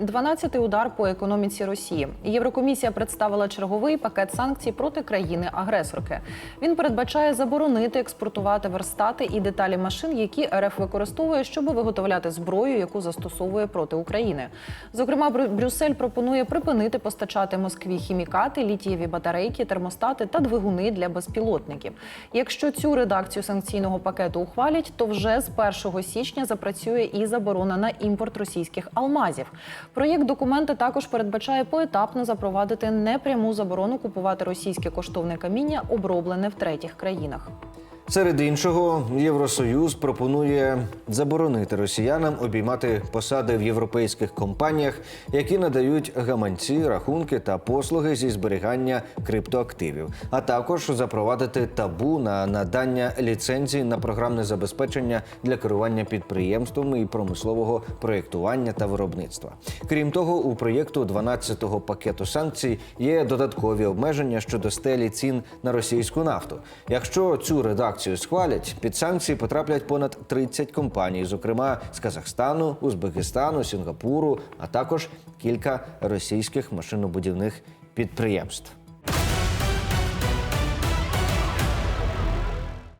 12-й удар по економіці Росії. Єврокомісія представила черговий пакет санкцій проти країни-агресорки. Він передбачає заборонити експортувати верстати і деталі машин, які РФ використовує, щоб виготовляти зброю, яку застосовує проти України. Зокрема, Брю- Брюссель пропонує припинити постачати Москві хімікати, літієві батарейки, термостати та двигуни для безпілотників. Якщо цю редакцію санкційного пакету ухвалять, то вже з 1 січня запрацює і заборона на імпорт російських алмазів. Проєкт документа також передбачає поетапно запровадити непряму заборону купувати російське коштовне каміння, оброблене в третіх країнах. Серед іншого, Євросоюз пропонує заборонити росіянам обіймати посади в європейських компаніях, які надають гаманці, рахунки та послуги зі зберігання криптоактивів, а також запровадити табу на надання ліцензій на програмне забезпечення для керування підприємствами і промислового проєктування та виробництва. Крім того, у проєкту 12-го пакету санкцій є додаткові обмеження щодо стелі цін на російську нафту. Якщо цю редакцію схвалять, під санкції потраплять понад 30 компаній, зокрема з Казахстану, Узбекистану, Сінгапуру, а також кілька російських машинобудівних підприємств.